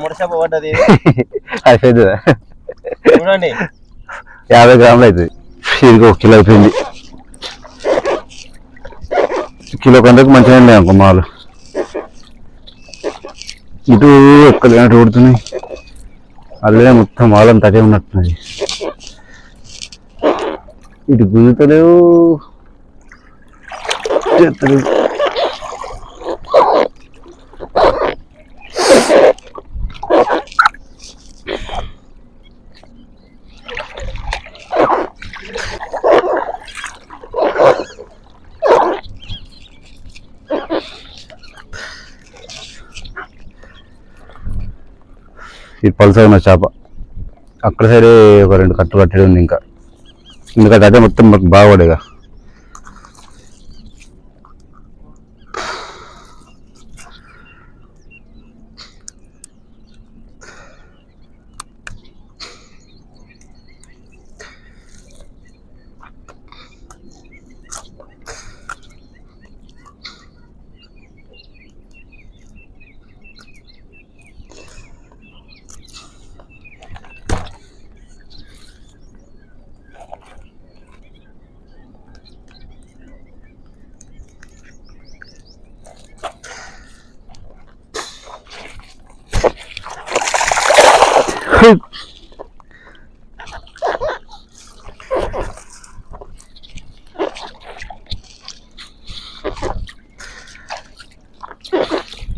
ముడసప పడ్డది? అది పెద్దదా? చూడండి. యాభై గ్రాములు అవుతుంది ఇది ఒక కిలో అయిపోయింది కిలో కొందరికి మంచిగా ఉండే అనుకో మాలు. ఇటు ఎక్కడ అటు ఉడుతున్నాయి అల్లే మొత్తం మాలంతా అదే ఉన్నట్టున్నది. ఇటు గుంజుతలేవు చేస్తలేవు. ఇది పల్సర్ ఉన్న చేప. అక్కడ సైడే ఒక రెండు కట్టు కట్టడం ఉంది ఇంకా. ఎందుకంటే అదే మొత్తం మాకు బాగోడేగా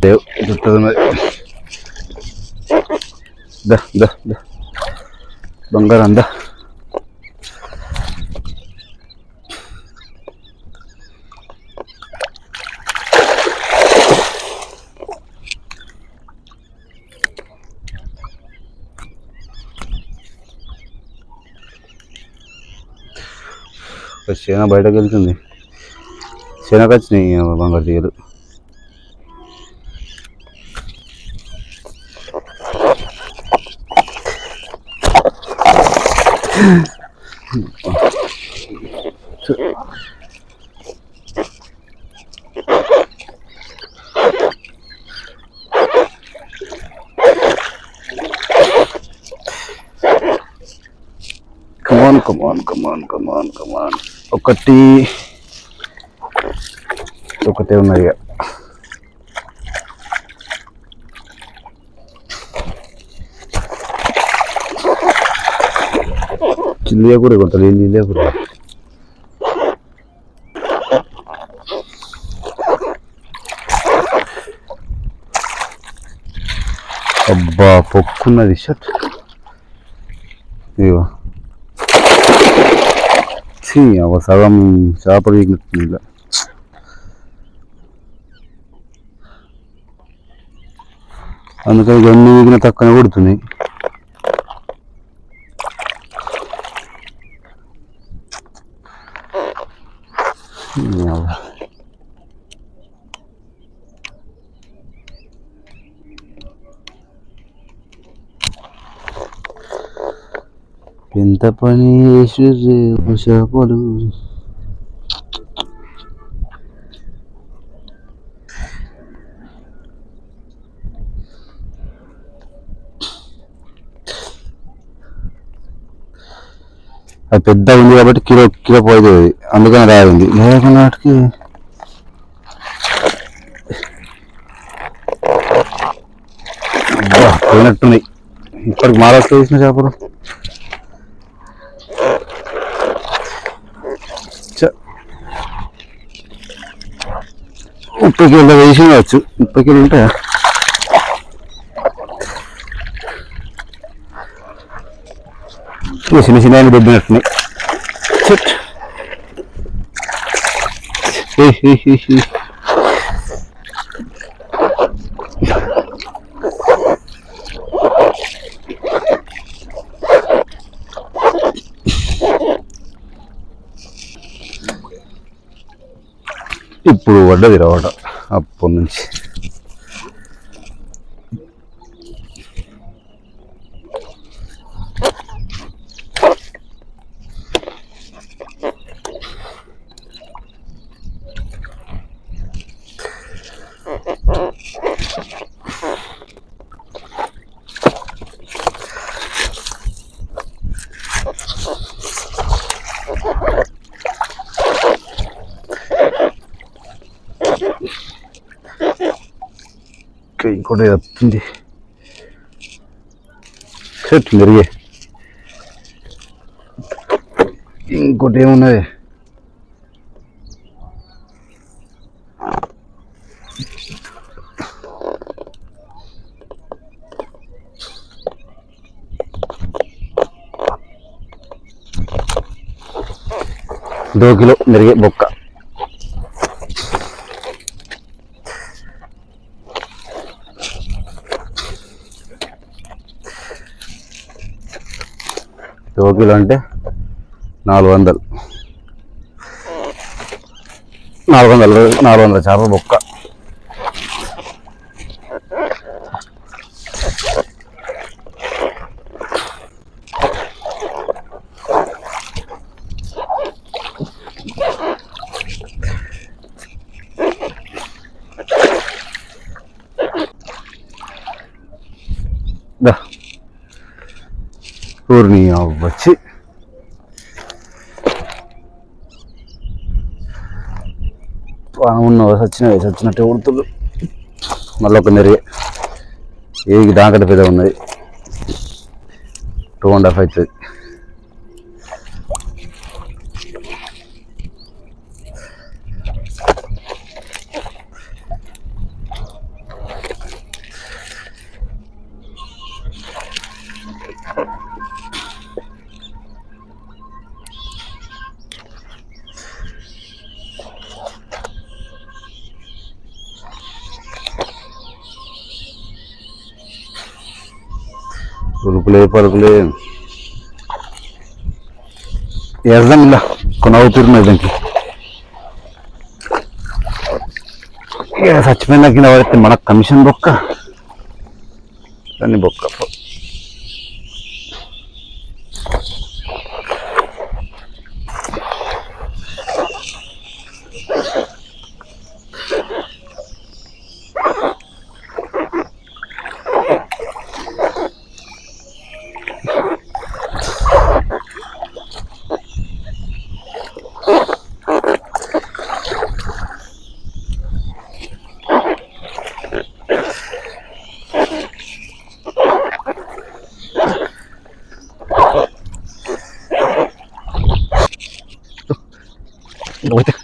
లేవు చుట్టూ మరి దా దా దా బంగారం దా సేన బయటకు వెళ్తుంది. శనగ వచ్చినాయి బంగారు తీగలు. Come on come on come on come on come on ఒకటి. ఒకటే ఉన్నది ఇక. చిల్లియా కూర కొంత లేని చిల్లియా కూర అబ్బా పొక్కున్నది షట్ ఇదిగో. சி అవ సగం చేప இல்லை అందుకని గన్ని వీగిన తక్కువ కొడుతుంది ఎంత పని చేసి చేపలు అది పెద్ద ఉంది కాబట్టి కిలో కిలో పోయేది అందుకని రాయింది లేకుండా వాటికి పోయినట్టున్నాయి. ఇప్పటికి మహారాష్ట్ర వేసిన చేపలు. ముప్పై కిలో వేసి ఉండవచ్చు ముప్పై కిలో ఉంటాయా ఇక చిన్న చిన్న దొబ్బినట్టున్నాయి చెట్ హే, హే, హే, హే. ఇప్పుడు పడ్డది రావట అప్పటి నుంచి కూడా వస్తుంది షర్ట్ మెరిగే ఇంకోటి ఏమున్నది దో కిలో మెరిగే బొక్క కిలో అంటే నాలుగు వందలు. నాలుగు వందలు నాలుగు వందల చేప బొక్క. ఊరిని వచ్చి ఉన్న వచ్చిన వచ్చినవి వచ్చినట్టే ఉడుతులు మళ్ళీ ఒక నెరిగే ఏది దాంకట పెద్ద ఉన్నది. టూ అండ్ హాఫ్ అవుతుంది ఉలుపులే పలుకులే వేద్దాం ఇలా కొన్ని దానికి ఇక చచ్చిపోయిన కింద పడితే మన కమిషన్ బొక్క. దాన్ని బొక్క. you know, the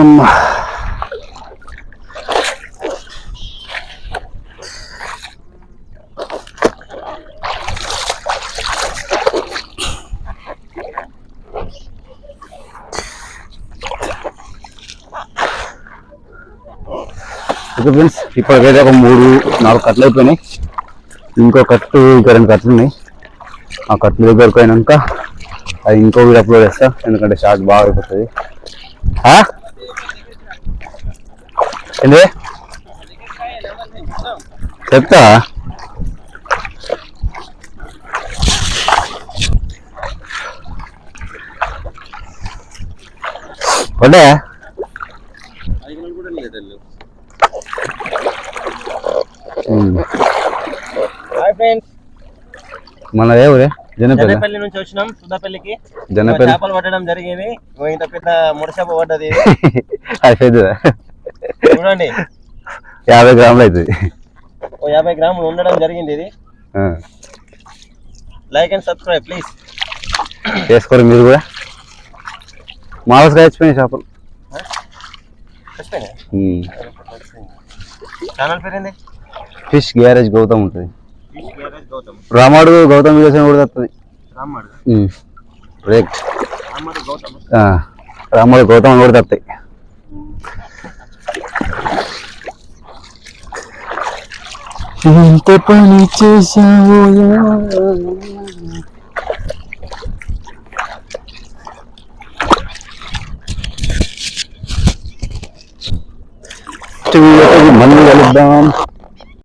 అమ్మా. ఓకే ఫ్రెండ్స్ ఇప్పటికైతే ఒక మూడు నాలుగు కట్టలు అయిపోయినాయి. ఇంకో కట్టు ఇంకా రెండు కట్టలు ఉన్నాయి. ఆ కట్లు దగ్గరకు అయినాక అది ఇంకో వీడియో అప్లోడ్ చేస్తా ఎందుకంటే షార్ట్ బాగా అయిపోతుంది. ఏంది? చెప్తా. పడ్డా మన ఊరే? జనపల్లి నుంచి వచ్చినాం సుద్దపల్లికి. జనపల్లి చేపలు పట్టడం జరిగింది. ఇంత పెద్ద ముడచేప పడ్డది. అది పెద్దదా చూడండి. యాభై గ్రాములు అవుతుంది ఓ యాభై గ్రాములు ఉండడం జరిగింది ఇది. లైక్ అండ్ సబ్స్క్రైబ్ ప్లీజ్ చేసుకోరు మీరు కూడా. మామూలుగా వచ్చిపోయినాయి చేపలు. ఛానల్ పేరు ఏంది ఫిష్ గ్యారేజ్ గౌతమ్ ఉంటుంది. రామాడు గౌతమ్ వీడియోస్ కూడా వస్తుంది. రామ్మాడు రైట్ రాముడు గౌతమ్. కూడా తప్పాయి ఎంత పని చేశావు మళ్ళీ కలుద్దాం